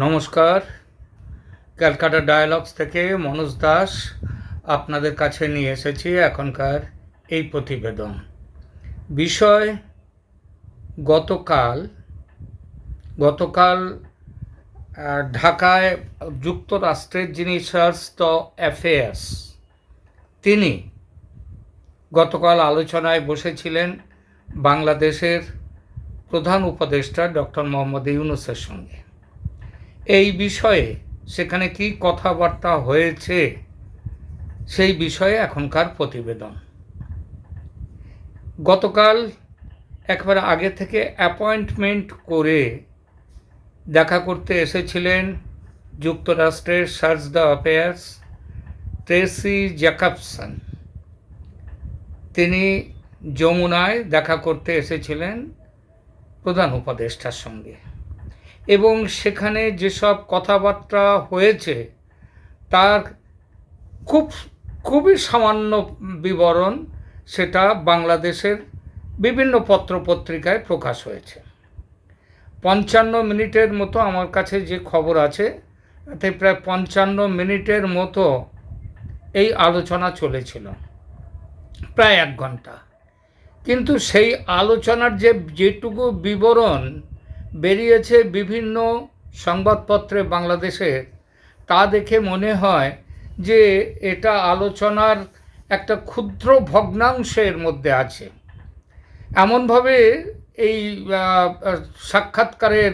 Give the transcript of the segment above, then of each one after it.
নমস্কার। ক্যালকাটা ডায়ালগস থেকে মনোজ দাস আপনাদের কাছে নিয়ে এসেছি এখনকার এই প্রতিবেদন। বিষয়, গতকাল গতকাল ঢাকায় যুক্তরাষ্ট্রের যিনি সার্স দ্য অ্যাফেয়ার্স তিনি গতকাল আলোচনায় বসেছিলেন বাংলাদেশের প্রধান উপদেষ্টা ডক্টর মোহাম্মদ ইউনুসের সঙ্গে। এই বিষয়ে সেখানে কি কথাবার্তা হয়েছে, সেই বিষয়ে এখনকার প্রতিবেদন। গতকাল একবার আগে থেকে অ্যাপয়েন্টমেন্ট করে দেখা করতে এসেছিলেন যুক্তরাষ্ট্রের chargé the affairs Tracey Jacobson. তিনি যমুনায় দেখা করতে এসেছিলেন প্রধান উপদেষ্টার সঙ্গে। এবং সেখানে যেসব কথাবার্তা হয়েছে, তার খুব, খুবই সামান্য বিবরণ সেটা বাংলাদেশের বিভিন্ন পত্রপত্রিকায় প্রকাশ হয়েছে। পঞ্চান্ন মিনিটের মতো আমার কাছে যে খবর আছে, তাতে প্রায় পঞ্চান্ন মিনিটের মতো এই আলোচনা চলেছিল। প্রায় এক ঘণ্টা। কিন্তু সেই আলোচনার যে, যেটুকু বিবরণ বেরিয়েছে বিভিন্ন সংবাদপত্রে বাংলাদেশের তা দেখে মনে হয় যে এটা আলোচনার একটা ক্ষুদ্র ভগ্নাংশের মধ্যে আছে। এমনভাবে এই সাক্ষাৎকারের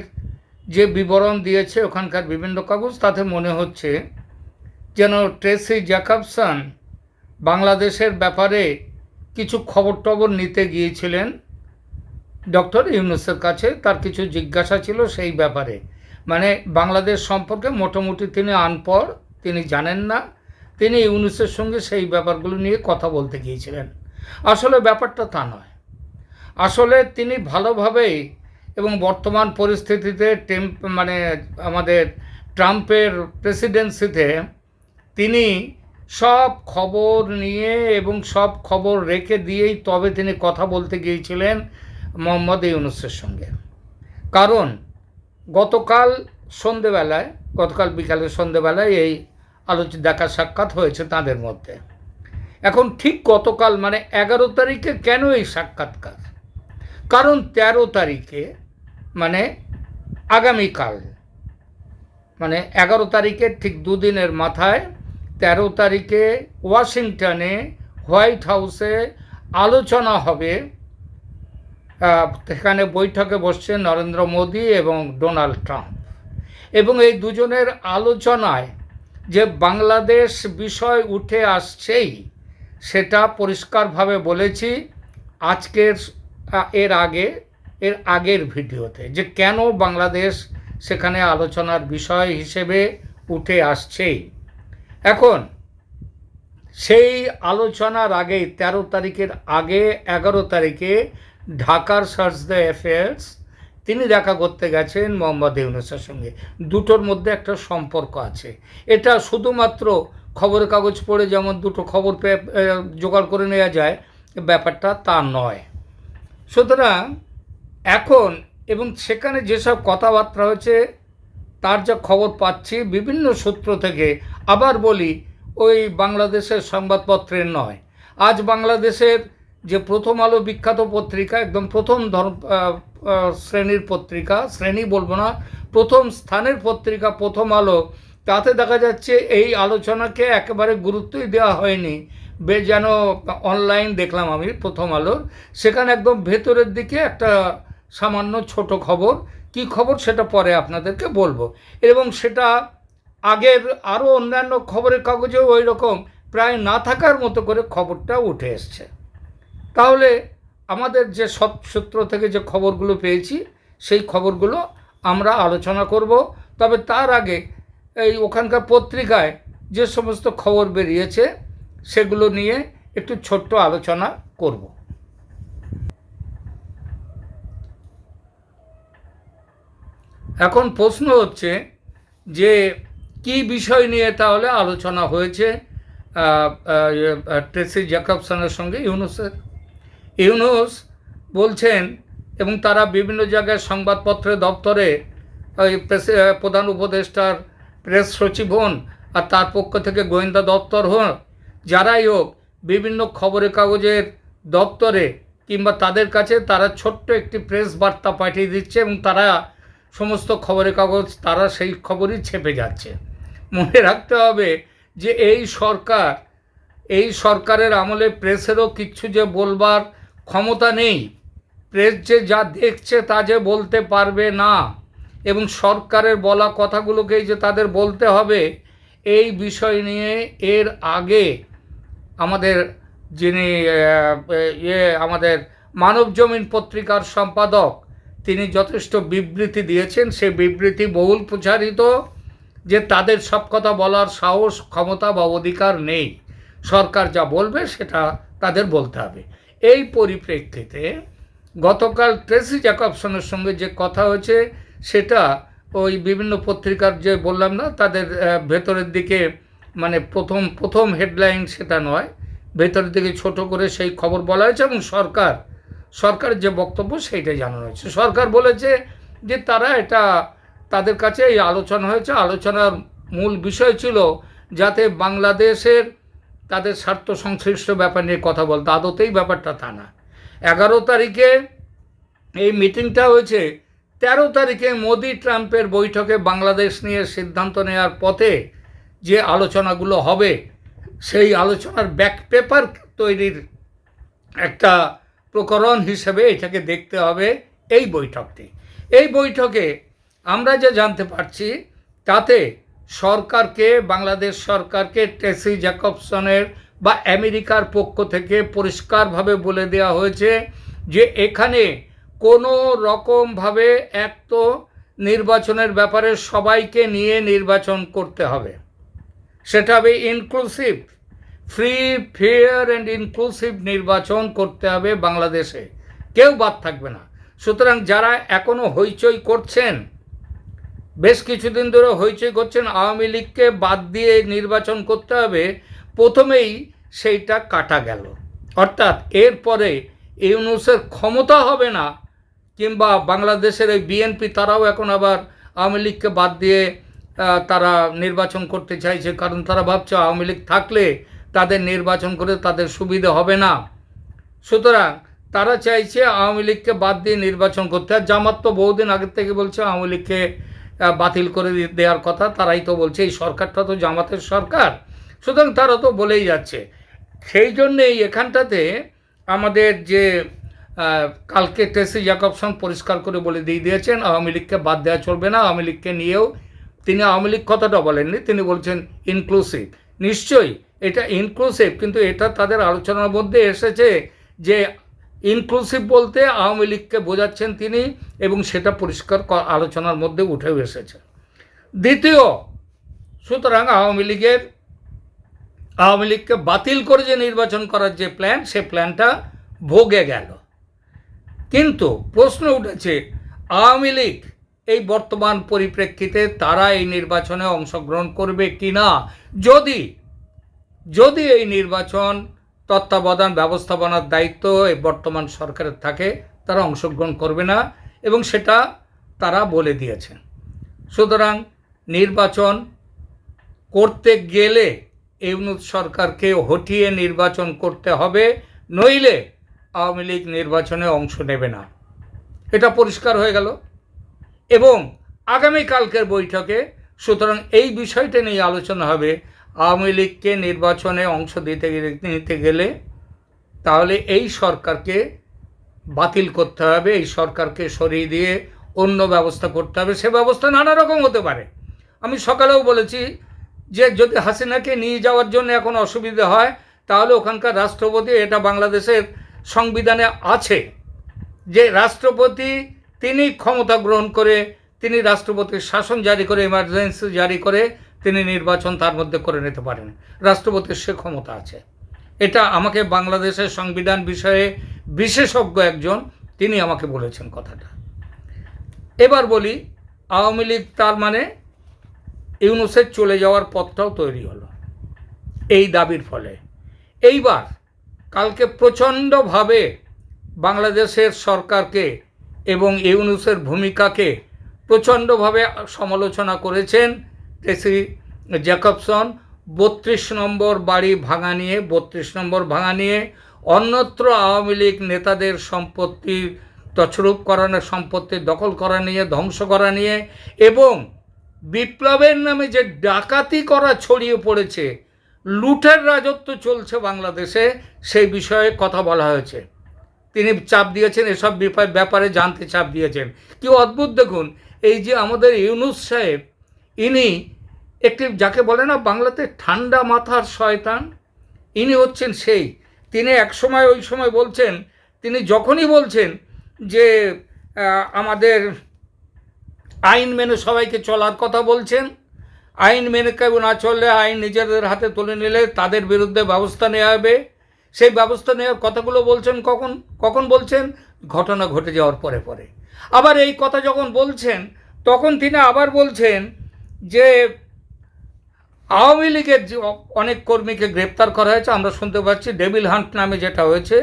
যে বিবরণ দিয়েছে ওখানকার বিভিন্ন কাগজ, তাতে মনে হচ্ছে যেন ট্রেসি জ্যাকবসন বাংলাদেশের ব্যাপারে কিছু খবর টবর নিতে গিয়েছিলেন। ডক্টর ইউনুসের কাছে তার কিছু জিজ্ঞাসা ছিল সেই ব্যাপারে। মানে বাংলাদেশ সম্পর্কে মোটামুটি তিনি আনপড়, তিনি জানেন না। তিনি ইউনুসের সঙ্গে সেই ব্যাপারগুলো নিয়ে কথা বলতে গিয়েছিলেন। আসলে ব্যাপারটা তা নয়। আসলে তিনি ভালোভাবেই এবং বর্তমান পরিস্থিতিতে টেম্প মানে আমাদের ট্রাম্পের প্রেসিডেন্সিতে তিনি সব খবর নিয়ে এবং সব খবর রেখে দিয়েই তবে তিনি কথা বলতে গিয়েছিলেন। মোহাম্মদ ইউনুসের সঙ্গে। কারণ গতকাল সন্ধেবেলায়, গতকাল বিকালে সন্ধেবেলায় এই আলোচ দেখা সাক্ষাৎ হয়েছে তাদের মধ্যে। এখন ঠিক গতকাল মানে এগারো তারিখে কেন এই সাক্ষাৎকার? কারণ তেরো তারিখে মানে আগামীকাল মানে এগারো তারিখের ঠিক দুদিনের মাথায় তেরো তারিখে ওয়াশিংটনে হোয়াইট হাউসে আলোচনা হবে সেখানে বৈঠকে বসছে নরেন্দ্র মোদী এবং ডোনাল্ড ট্রাম্প। এবং এই দুজনের আলোচনায় যে বাংলাদেশ বিষয় উঠে আসছেই, সেটা পরিষ্কারভাবে বলেছি আজকের এর আগে, এর আগের ভিডিওতে যে কেন বাংলাদেশ সেখানে আলোচনার বিষয় হিসেবে উঠে আসছেই। এখন, সেই আলোচনার আগেই তেরো তারিখের আগে, এগারো তারিখে ঢাকার সার্চ দ্য অ্যাফেয়ার্স, তিনি দেখা করতে গেছেন মোহাম্মদ ইউনুসের সঙ্গে। দুটোর মধ্যে একটা সম্পর্ক আছে। এটা শুধুমাত্র খবরের কাগজ পড়ে যেমন দুটো খবর জোগাড় করে নেওয়া যায়, ব্যাপারটা তা নয়। সুতরাং এখন এবং সেখানে যেসব কথাবার্তা হয়েছে, তার যা খবর পাচ্ছি, বিভিন্ন সূত্র থেকে, আবার বলি, ওই বাংলাদেশের সংবাদপত্রের নয়। আজ বাংলাদেশের যে প্রথম আলো বিখ্যাত পত্রিকা, একদম প্রথম ধর্ম শ্রেণির পত্রিকা, শ্রেণি বলব না, প্রথম স্থানের পত্রিকা, প্রথম আলো, তাতে দেখা যাচ্ছে এই আলোচনাকে একেবারে গুরুত্বই দেওয়া হয়নি। বে যেন অনলাইন দেখলাম আমি প্রথম আলোর। সেখানে একদম ভেতরের দিকে একটা সামান্য ছোট খবর। কি খবর সেটা পরে আপনাদেরকে বলব। এবং সেটা আগের আরও অন্যান্য খবরের কাগজেও ওই রকম প্রায় না থাকার মতো করে খবরটা উঠে এসছে। তাহলে আমাদের যে সব সূত্র থেকে যে খবরগুলো পেয়েছি, সেই খবরগুলো আমরা আলোচনা করব। তবে তার আগে এই ওখানকার পত্রিকায় যে সমস্ত খবর বেরিয়েছে, সেগুলো নিয়ে একটু ছোট্ট আলোচনা করব। এখন প্রশ্ন হচ্ছে যে কি বিষয় নিয়ে তাহলে আলোচনা হয়েছে ট্রেসি জ্যাকবসনের সঙ্গে ইউনুসের? ইউনুস বলছেন এবং তারা বিভিন্ন জায়গায় সংবাদপত্রে, দপ্তরে ওই প্রধান উপদেষ্টার প্রেস সচিব হন আর তার পক্ষ থেকে গোয়েন্দা দপ্তর হন। যারাই হোক, বিভিন্ন খবরের কাগজের দপ্তরে কিংবা তাদের কাছে তারা ছোট্ট একটি প্রেস বার্তা পাঠিয়ে দিচ্ছে এবং তারা সমস্ত খবরের কাগজ, তারা সেই খবরই ছেপে যাচ্ছে। মনে রাখতে হবে যে এই সরকার, এই সরকারের আমলে প্রেসেরও কিচ্ছু যে বলবার ক্ষমতা নেই। প্রেস যে যা দেখছে তা যে বলতে পারবে না। এবং সরকারের বলা কথাগুলোকেই যে তাদের বলতে হবে, এই বিষয় নিয়ে এর আগে আমাদের যিনি ইয়ে আমাদের মানব জমিন পত্রিকার সম্পাদক, তিনি যথেষ্ট বিবৃতি দিয়েছেন। সেই বিবৃতি বহুল প্রচারিত যে তাদের সব কথা বলার সাহস, ক্ষমতা বা অধিকার নেই। সরকার যা বলবে সেটা তাদের বলতে হবে। এই পরিপ্রেক্ষিতে গতকাল ট্রেসি জ্যাকবসনের সঙ্গে যে কথা হয়েছে, সেটা ওই বিভিন্ন পত্রিকার যে বললাম না, তাদের ভেতরের দিকে মানে প্রথম প্রথম হেডলাইন সেটা নয়। ভেতরের দিকে ছোট করে সেই খবর বলা হয়েছে এবং সরকার, সরকারের যে বক্তব্য সেইটাই জানানো হয়েছে। সরকার বলেছে যে তারা এটা তাদের কাছে এই আলোচনা হয়েছে। আলোচনার মূল বিষয় ছিল যাতে বাংলাদেশের তাদের স্বার্থ সংশ্লিষ্ট ব্যাপার নিয়ে কথা বলতে আদতেই ব্যাপারটা তা না। এগারো তারিখে এই মিটিংটা হয়েছে। তেরো তারিখে মোদি ট্রাম্পের বৈঠকে বাংলাদেশ নিয়ে সিদ্ধান্ত নেওয়ার পথে যে আলোচনাগুলো হবে, সেই আলোচনার ব্যাক পেপার তৈরির একটা প্রকরণ হিসেবে এটাকে দেখতে হবে এই বৈঠকটি। এই বৈঠকে আমরা যে জানতে পারছি, তাতে সরকারকে, বাংলাদেশ সরকারকে টেসি জ্যাকবসনের বা আমেরিকার পক্ষ থেকে পরিষ্কারভাবে বলে দেওয়া হয়েছে যে এখানে কোনো রকমভাবে এক তো নির্বাচনের ব্যাপারে সবাইকে নিয়ে নির্বাচন করতে হবে। সেটা হবে inclusive free fair and inclusive নির্বাচন করতে হবে বাংলাদেশে। কেউ বাদ থাকবে না। সুতরাং যারা এখনও হইচই করছেন বেশ কিছুদিন ধরে হইচই করছেন আওয়ামী লীগকে বাদ দিয়ে নির্বাচন করতে হবে। প্রথমেই সেইটা কাটা গেল। অর্থাৎ এরপরে ইউনুসের ক্ষমতা হবে না, কিংবা বাংলাদেশের এই বিএনপি তারাও এখন আবার আওয়ামী লীগকে বাদ দিয়ে তারা নির্বাচন করতে চাইছে। কারণ তারা ভাবছে আওয়ামী লীগ থাকলে তাদের নির্বাচন করে তাদের সুবিধা হবে না। সুতরাং তারা চাইছে আওয়ামী লীগকে বাদ দিয়ে নির্বাচন করতে। আর জামাত তো বহুদিন আগের থেকে বলছে আওয়ামী লীগকে বাতিল করে দেওয়ার কথা তারাই তো বলছে, এই সরকারটা তো জামাতের সরকার। সুতরাং তারা তো বলেই যাচ্ছে। সেই জন্যেই এখানটাতে আমাদের যে কালকে টেসি জ্যাকবসন পরিষ্কার করে বলে দিয়ে দিয়েছেন, আওয়ামী লীগকে বাদ দেওয়া চলবে না, আওয়ামী লীগকে নিয়েও তিনি আওয়ামী লীগ কথাটা বলেননি, তিনি বলছেন ইনক্লুসিভ নিশ্চয়ই এটা ইনক্লুসিভ কিন্তু এটা তাদের আলোচনার মধ্যে এসেছে যে ইনক্লুসিভ বলতে আওয়ামী লীগকে বোঝাচ্ছেন তিনি এবং সেটা পরিষ্কার আলোচনার মধ্যে উঠেও এসেছে। দ্বিতীয়, সুতরাং আওয়ামী লীগের, আওয়ামী লীগকে বাতিল করে যে নির্বাচন করার যে প্ল্যান সে প্ল্যানটা ভোগে গেল। কিন্তু প্রশ্ন উঠেছে, আওয়ামী লীগ এই বর্তমান পরিপ্রেক্ষিতে তারা এই নির্বাচনে অংশগ্রহণ করবে কি না যদি যদি এই নির্বাচন তত্ত্বাবধান, ব্যবস্থাপনার দায়িত্ব এই বর্তমান সরকারের থাকে, তারা অংশগ্রহণ করবে না এবং সেটা তারা বলে দিয়েছে। সুতরাং নির্বাচন করতে গেলে ইউনুস সরকারকে হটিয়ে নির্বাচন করতে হবে, নইলে আওয়ামী লীগ নির্বাচনে অংশ নেবে না। এটা পরিষ্কার হয়ে গেল। এবং আগামীকালকের বৈঠকে সুতরাং এই বিষয়টা নিয়ে আলোচনা হবে আওয়ামী লীগকে নির্বাচনে অংশ দিতে নিতে গেলে তাহলে এই সরকারকে বাতিল করতে হবে, এই সরকারকে সরিয়ে দিয়ে অন্য ব্যবস্থা করতে হবে। সে ব্যবস্থা নানা রকম হতে পারে। আমি সকালেও বলেছি যে যদি হাসিনাকে নিয়ে যাওয়ার জন্য এখন অসুবিধে হয়, তাহলে ওখানকার রাষ্ট্রপতি, এটা বাংলাদেশের সংবিধানে আছে, যে রাষ্ট্রপতি তিনি ক্ষমতা গ্রহণ করে, তিনি রাষ্ট্রপতির শাসন জারি করে এমার্জেন্সি জারি করে তিনি নির্বাচন তার মধ্যে করে নিতে পারেন। রাষ্ট্রপতির সে ক্ষমতা আছে। এটা আমাকে বাংলাদেশের সংবিধান বিষয়ে বিশেষজ্ঞ একজন, তিনি আমাকে বলেছেন কথাটা। এবার বলি, আওয়ামী লীগ তার মানে ইউনুসের চলে যাওয়ার পথটাও তৈরি হলো। এই দাবির ফলে। এইবার কালকে প্রচণ্ডভাবে বাংলাদেশের সরকারকে এবং ইউনুসের ভূমিকাকে প্রচণ্ডভাবে সমালোচনা করেছেন টেসি জ্যাকবসন বত্রিশ নম্বর বাড়ি ভাঙা নিয়ে, বত্রিশ নম্বর ভাঙা নিয়ে অন্যত্র আওয়ামী লীগ নেতাদের সম্পত্তি তছরূপ করানো, সম্পত্তি দখল করা নিয়ে, ধ্বংস করা নিয়ে এবং বিপ্লবের নামে যে ডাকাতি করা ছড়িয়ে পড়েছে, লুটের রাজত্ব চলছে বাংলাদেশে, সেই বিষয়ে কথা বলা হয়েছে। তিনি চাপ দিয়েছেন, এসব ব্যাপারে জানতে চাপ দিয়েছেন। কি অদ্ভুত দেখুন, এই যে আমাদের ইউনুস সাহেব ইনি একটি, যাকে বলে না বাংলাতে ঠান্ডা মাথার শয়তান, ইনি হচ্ছেন সেই। তিনি এক সময় ওই সময় বলছেন, তিনি যখনই বলছেন যে আমাদের আইন মেনে সবাইকে চলার কথা বলছেন, আইন মেনে কেউ না চললে আইন নিজেদের হাতে তুলে নিলে তাদের বিরুদ্ধে ব্যবস্থা নেওয়া হবে। সেই ব্যবস্থা নেওয়ার কথাগুলো বলছেন কখন? কখন বলছেন? ঘটনা ঘটে যাওয়ার পরে পরে। আবার এই কথা যখন বলছেন, তখন তিনি আবার বলছেন যে আওয়ামী লীগের অনেক কর্মীকে গ্রেপ্তার করা হয়েছে, আমরা শুনতে পাচ্ছি ডেভিল হান্ট নামে যেটা হয়েছে,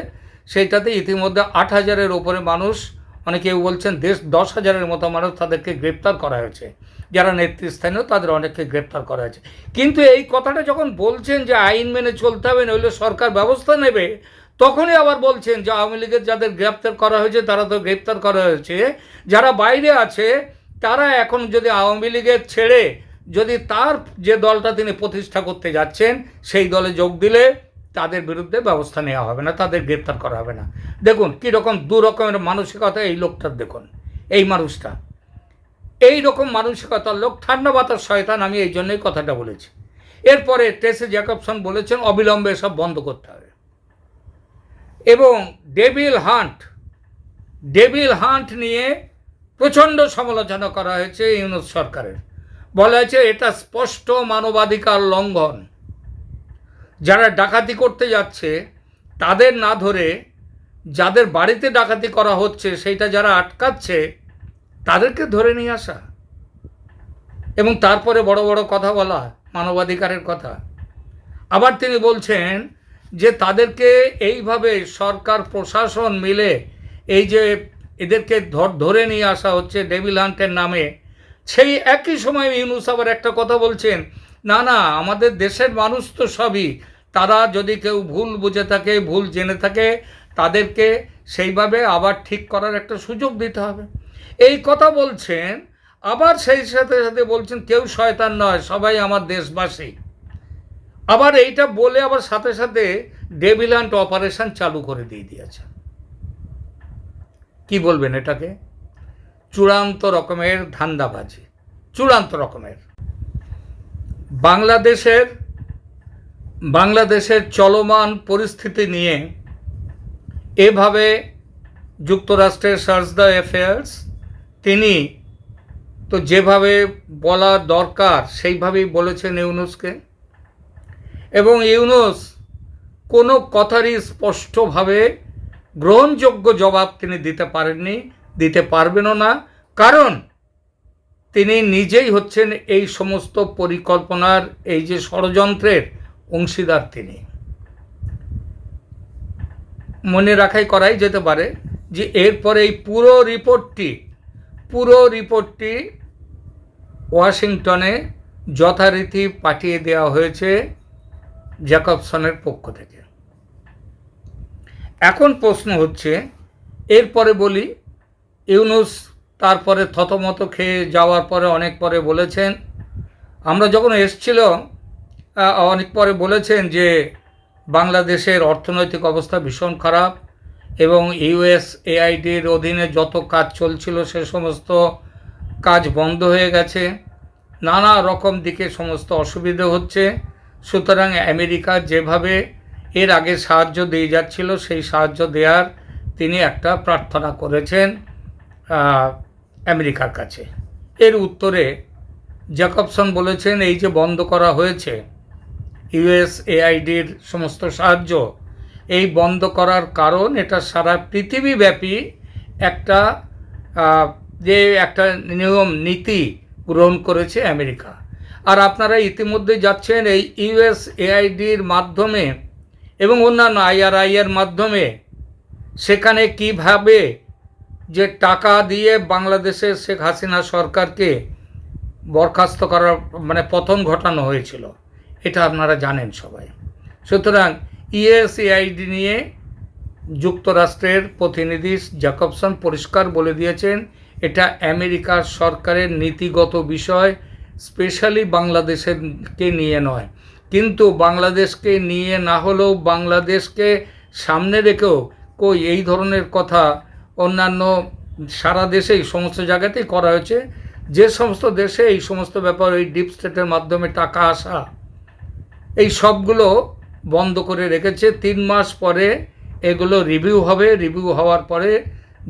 সেইটাতে ইতিমধ্যে আট হাজারের ওপরে মানুষ, অনেকে কেউ বলছেন দেশ দশ হাজারের মতো মানুষ তাদেরকে গ্রেপ্তার করা হয়েছে। যারা নেতৃস্থানীয়, তাদের অনেককে গ্রেপ্তার করা হয়েছে। কিন্তু এই কথাটা যখন বলছেন যে আইন মেনে চলতে হবে, নইলে সরকার ব্যবস্থা নেবে, তখনই আবার বলছেন যে আওয়ামী লীগের যাদের গ্রেপ্তার করা হয়েছে, তারা তো গ্রেপ্তার করা হয়েছে। যারা বাইরে আছে তারা এখন যদি আওয়ামী লীগের ছেড়ে যদি তার যে দলটা তিনি প্রতিষ্ঠা করতে যাচ্ছেন, সেই দলে যোগ দিলে তাদের বিরুদ্ধে ব্যবস্থা নেওয়া হবে না, তাদের গ্রেপ্তার করা হবে না। দেখুন কী রকম দু রকমের মানসিকতা এই লোকটার, দেখুন, এই মানুষটা। এই রকম মানসিকতার লোক ঠান্ডা বাতার শয়তান, আমি এই জন্যই কথাটা বলেছি। এরপরে টেসে জ্যাকবসন বলেছেন, অবিলম্বে সব বন্ধ করতে হবে। এবং ডেভিল হান্ট ডেভিল হান্ট নিয়ে প্রচণ্ড সমালোচনা করা হয়েছে ইউনুস সরকারের। বলা হয়েছে, এটা স্পষ্ট মানবাধিকার লঙ্ঘন। যারা ডাকাতি করতে যাচ্ছে, তাদের না ধরে যাদের বাড়িতে ডাকাতি করা হচ্ছে, সেইটা যারা আটকাচ্ছে, তাদেরকে ধরে নিয়ে আসা। এবং তারপরে বড় বড় কথা বলা, মানবাধিকারের কথা। আবার তিনি বলছেন যে, তাদেরকে এইভাবে সরকার, প্রশাসন মিলে এই যে এদেরকে ধর- নিয়ে আসা হচ্ছে ডেভিল হান্টের নামে। সেই একই সময় ইউনুস আবার একটা কথা বলছেন, না না, আমাদের দেশের মানুষ তো সবই। তারা যদি কেউ ভুল বুঝে থাকে, ভুল জেনে থাকে, তাদেরকে সেইভাবে আবার ঠিক করার একটা সুযোগ দিতে হবে। এই কথা বলছেন, আবার সেই সাথে সাথে বলছেন, কেউ শয়তান নয়, সবাই আমার দেশবাসী। আবার এইটা বলে আবার সাথে সাথে ডেভিল্যান্ড অপারেশন চালু করে দিয়ে দিয়েছে কি বলবেন এটাকে? চূড়ান্ত রকমের ধান্দাবাজি, চূড়ান্ত রকমের। বাংলাদেশের বাংলাদেশের চলমান পরিস্থিতি নিয়ে এভাবে যুক্তরাষ্ট্রের সার্চ দ্য অ্যাফেয়ার্স, তিনি তো যেভাবে বলা দরকার, সেইভাবেই বলেছেন ইউনুসকে। এবং ইউনুস কোনো কথারই স্পষ্টভাবে গ্রহণযোগ্য জবাব তিনি দিতে পারেননি, দিতে পারবেনও না। কারণ তিনি নিজেই হচ্ছেন এই সমস্ত পরিকল্পনার, এই যে ষড়যন্ত্রের অংশীদার তিনি। মনে রাখাই করাই যেতে পারে যে এরপরে এই পুরো রিপোর্টটি পুরো রিপোর্টটি ওয়াশিংটনে যথারীতি পাঠিয়ে দেওয়া হয়েছে জ্যাকবসনের পক্ষ থেকে। এখন প্রশ্ন হচ্ছে, এরপরে বলি, ইউনুস তারপরে থতমত খেয়ে যাওয়ার পরে অনেক পরে বলেছেন, আমরা যখন এসছিল অনেক পরে বলেছেন যে বাংলাদেশের অর্থনৈতিক অবস্থা ভীষণ খারাপ এবং ইউএস এআইডির অধীনে যত কাজ চলছিল সে সমস্ত কাজ বন্ধ হয়ে গেছে, নানা রকম দিকে সমস্ত অসুবিধে হচ্ছে। সুতরাং আমেরিকা যেভাবে এর আগে সাহায্য দিয়ে যাচ্ছিল, সেই সাহায্য দেওয়ার তিনি একটা প্রার্থনা করেছেন আমেরিকার কাছে। এর উত্তরে জ্যাকবসন বলেছেন, এই যে বন্ধ করা হয়েছে ইউএস এআইডির সমস্ত সাহায্য, এই বন্ধ করার কারণ এটা সারা পৃথিবীব্যাপী একটা যে একটা নিয়ম, নীতি গ্রহণ করেছে আমেরিকা। আর আপনারা ইতিমধ্যে যাচ্ছেন এই ইউএস এআইডির মাধ্যমে এবং অন্যান্য আইআরআই এর মাধ্যমে সেখানে কীভাবে যে টাকা দিয়ে বাংলাদেশের শেখ হাসিনা সরকারকে বরখাস্ত করার মানে পতন ঘটানো হয়েছিল, এটা আপনারা জানেন সবাই। সুতরাং ইএসএআইডি নিয়ে যুক্তরাষ্ট্রের প্রতিনিধি জ্যাকবসন পরিষ্কার বলে দিয়েছেন, এটা আমেরিকার সরকারের নীতিগত বিষয়, স্পেশালি বাংলাদেশকে নিয়ে নয়। কিন্তু বাংলাদেশকে নিয়ে না হলেও বাংলাদেশকে সামনে রেখেও কই এই ধরনের কথা অন্যান্য সারা দেশেই, সমস্ত জায়গাতেই করা হয়েছে। যে সমস্ত দেশে এই সমস্ত ব্যাপার ওই ডিপ স্টেটের মাধ্যমে টাকা আসা, এই সবগুলো বন্ধ করে রেখেছে। তিন মাস পরে এগুলো রিভিউ হবে। রিভিউ হওয়ার পরে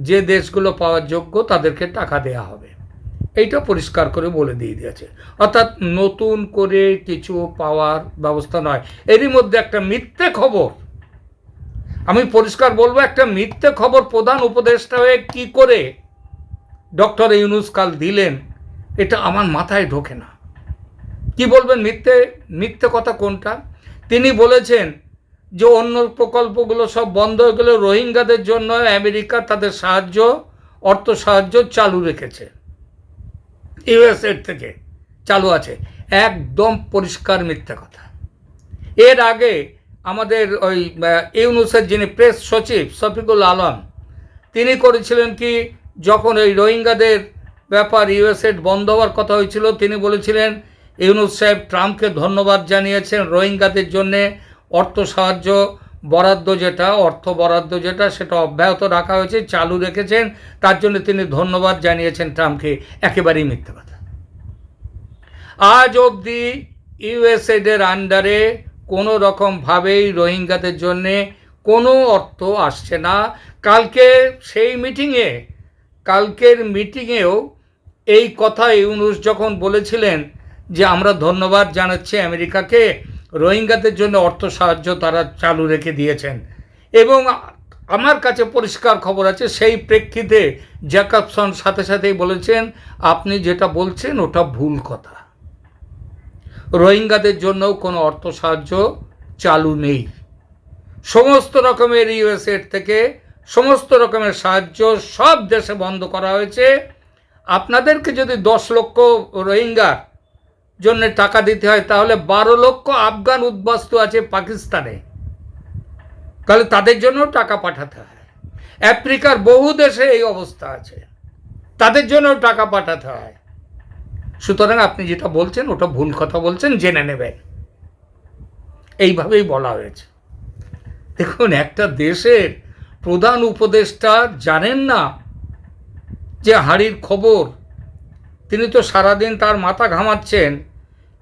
যে দেশগুলো পাওয়ার যোগ্য তাদেরকে টাকা দেয়া হবে। এইটা পরিষ্কার করে বলে দিয়ে দিয়েছে। অর্থাৎ নতুন করে কিছু পাওয়ার ব্যবস্থা নয়। এরই মধ্যে একটা মিথ্যে খবর। আমি পরিষ্কার বলব, একটা মিথ্যে খবর প্রধান উপদেষ্টা হয়ে কি করে ডক্টর ইউনুস কাল দিলেন, এটা আমার মাথায় ঢোকে না। কি বলবেন মিথ্যে মিথ্যে কথা কোনটা? তিনি বলেছেন যে অন্য প্রকল্পগুলো সব বন্ধ হয়ে গেলে রোহিঙ্গাদের জন্য আমেরিকা তাদের সাহায্য, অর্থ সাহায্য চালু রেখেছে। ইউএসএর থেকে চালু আছে। একদম পরিষ্কার মিথ্যা কথা। এর আগে আমাদের ওই ইউনুসের যিনি প্রেস সচিব শফিকুল আলম, তিনি করেছিলেন কি, যখন ওই রোহিঙ্গাদের ব্যাপার ইউএসএড বন্ধ হওয়ার কথা হয়েছিল, তিনি বলেছিলেন, ইউনুস সাহেব ট্রাম্পকে ধন্যবাদ জানিয়েছেন রোহিঙ্গাদের জন্যে অর্থ সাহায্য বরাদ্দ যেটা, অর্থ বরাদ্দ যেটা, সেটা অব্যাহত রাখা হয়েছে, চালু রেখেছেন। তার জন্য তিনি ধন্যবাদ জানিয়েছেন ট্রাম্পকে। একেবারেই মিথ্যে কথা। আজ অবধি ইউএসএডের আন্ডারে কোনো রকমভাবেই রোহিঙ্গাদের জন্যে কোনো অর্থ আসছে না। কালকে সেই মিটিংয়ে, কালকের মিটিংয়েও এই কথা ইউনুস যখন বলেছিলেন যে আমরা ধন্যবাদ জানাচ্ছি আমেরিকাকে রোহিঙ্গাদের জন্য অর্থ সাহায্য তারা চালু রেখে দিয়েছেন। এবং আমার কাছে পরিষ্কার খবর আছে, সেই প্রেক্ষিতে জ্যাকবসন সাথে সাথেই বলেছেন, আপনি যেটা বলছেন ওটা ভুল কথা। রোহিঙ্গাদের জন্যও কোনো অর্থ সাহায্য চালু নেই। সমস্ত রকমের ইউএসএর থেকে সমস্ত রকমের সাহায্য সব দেশে বন্ধ করা হয়েছে। আপনাদেরকে যদি দশ লক্ষ রোহিঙ্গার জন্য টাকা দিতে হয়, তাহলে বারো লক্ষ আফগান উদ্বাস্তু আছে পাকিস্তানে। তাহলে তাদের জন্য টাকা পাঠাতে হয়। আফ্রিকার বহু দেশে এই অবস্থা আছে। তাদের জন্য টাকা পাঠাতে হয়। সুতরাং আপনি যেটা বলছেন, ওটা ভুল কথা বলছেন, জেনে নেবেন। এইভাবেই বলা হয়েছে। দেখুন, একটা দেশের প্রধান উপদেষ্টা জানেন না যে হাড়ির খবর তিনি তো সারাদিন তার মাথা ঘামাচ্ছেন।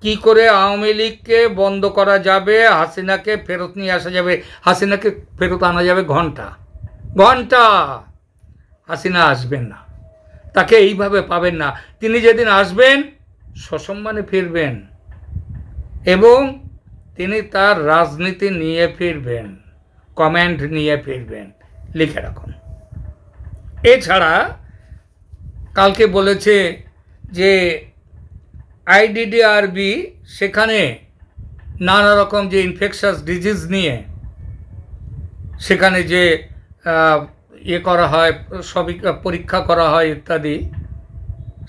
কি করে আওয়ামী লীগকে বন্ধ করা যাবে, হাসিনাকে ফেরত নিয়ে আসা যাবে? হাসিনাকে ফেরত আনা যাবে ঘণ্টা। ঘণ্টা! হাসিনা আসবেন না। তাকে এইভাবে পাবেন না। তিনি যেদিন আসবেন, সসম্মানে ফিরবেন। এবং তিনি তার রাজনীতি নিয়ে ফিরবেন, কমেন্ট নিয়ে ফিরবেন, লিখে রাখুন। এছাড়া কালকে বলেছে যে আইডিডিআরবি সেখানে নানা রকম যে ইনফেকশাস ডিজিজ নিয়ে সেখানে যে ইয়ে করা হয়, সবই পরীক্ষা করা হয় ইত্যাদি,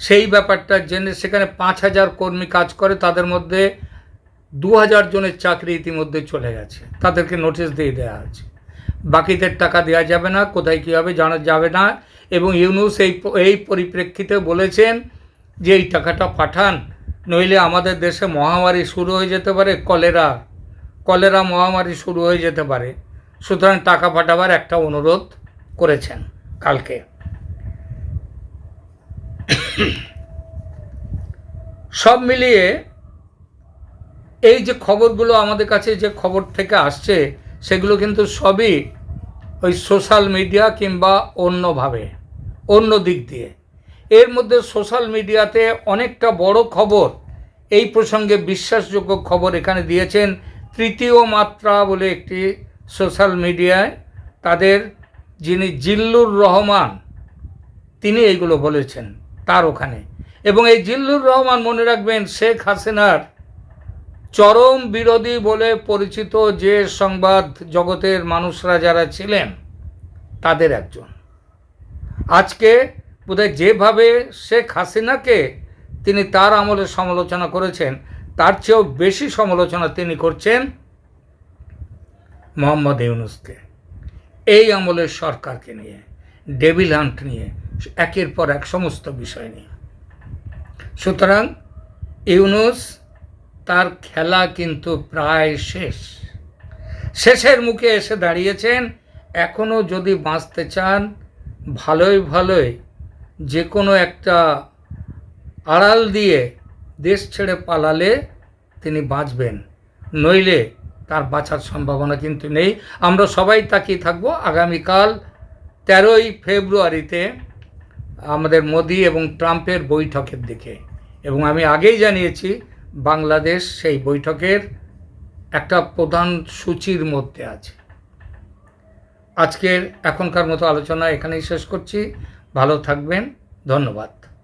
সেই ব্যাপারটা জেনে সেখানে পাঁচ হাজার কর্মী কাজ করে, তাদের মধ্যে দু হাজার জনের চাকরি ইতিমধ্যে চলে গেছে। তাদেরকে নোটিশ দিয়ে দেওয়া আছে বাকিদের টাকা দেওয়া যাবে না, কোথায় কী হবে জানা যাবে না। এবং ইউনুস এই এই পরিপ্রেক্ষিতে বলেছেন যে এই টাকাটা পাঠান, নইলে আমাদের দেশে মহামারী শুরু হয়ে যেতে পারে, কলেরা কলেরা মহামারী শুরু হয়ে যেতে পারে। সুতরাং টাকা পাঠাবার একটা অনুরোধ করেছেন কালকে। সব মিলিয়ে এই যে খবরগুলো আমাদের কাছে যে খবর থেকে আসছে, সেগুলো কিন্তু সবই ওই সোশ্যাল মিডিয়া কিংবা অন্যভাবে, অন্য দিক দিয়ে। এর মধ্যে সোশ্যাল মিডিয়াতে অনেকটা বড় খবর, এই প্রসঙ্গে বিশ্বাসযোগ্য খবর এখানে দিয়েছেন তৃতীয় মাত্রা বলে একটি সোশ্যাল মিডিয়ায়। তাদের যিনি জিল্লুর রহমান, তিনি এইগুলো বলেছেন তার ওখানে। এবং এই জিল্লুর রহমান মনে রাখবেন শেখ হাসিনার চরম বিরোধী বলে পরিচিত যে সংবাদ জগতের মানুষরা যারা ছিলেন, তাদের একজন। আজকে বোধহয় যেভাবে শেখ হাসিনাকে তিনি তার আমলে সমালোচনা করেছেন, তার চেয়েও বেশি সমালোচনা তিনি করছেন মোহাম্মদ ইউনুসকে। এই আমলের সরকারকে নিয়ে, ডেভিল হান্ট নিয়ে, একের পর এক সমস্ত বিষয় নিয়ে। সুতরাং ইউনুস তার খেলা কিন্তু প্রায় শেষ। শেষের মুখে এসে দাঁড়িয়েছেন এখনও যদি বাঁচতে চান, ভালোই ভালোই যে কোনো একটা আড়াল দিয়ে দেশ ছেড়ে পালালে তিনি বাঁচবেন। নইলে তার বাঁচার সম্ভাবনা কিন্তু নেই। আমরা সবাই তাকিয়ে থাকব। আগামীকাল তেরোই ফেব্রুয়ারিতে আমাদের মোদি এবং ট্রাম্পের বৈঠকের দিকে। এবং আমি আগেই জানিয়েছি, বাংলাদেশ সেই বৈঠকের একটা প্রধান সূচির মধ্যে আছে। আজকের এখনকার মতো আলোচনা এখানেই শেষ করছি। ভালো থাকবেন ধন্যবাদ।